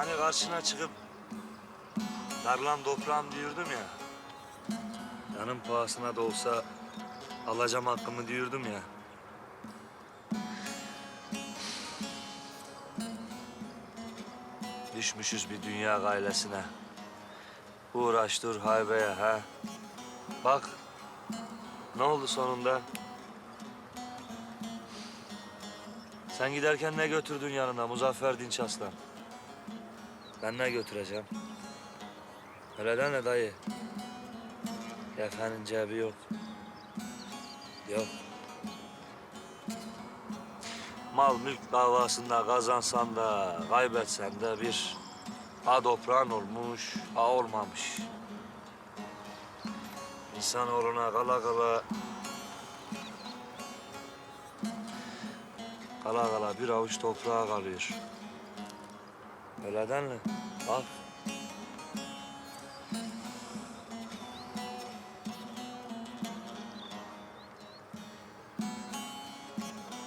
Hani karşına çıkıp darlan toprağım diyordum ya. Yanım pahasına da olsa alacağım hakkımı diyordum ya. Düşmüşüz bir dünya gailesine. Uğraş dur haybeye ha. Bak ne oldu sonunda? Sen giderken ne götürdün yanına Muzaffer Dinç Aslan? Ben ne götüreceğim? Öyle deme dayı. Kefenin cebi yok. Yok. Mal mülk davasında kazansan da kaybetsen de bir ha toprağın olmuş ha olmamış. İnsanoğluna kala kala kala kala bir avuç toprağa kalıyor. Öyle değil mi? Bak.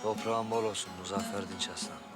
Toprağın bol olsun Muzaffer Dinç Aslan.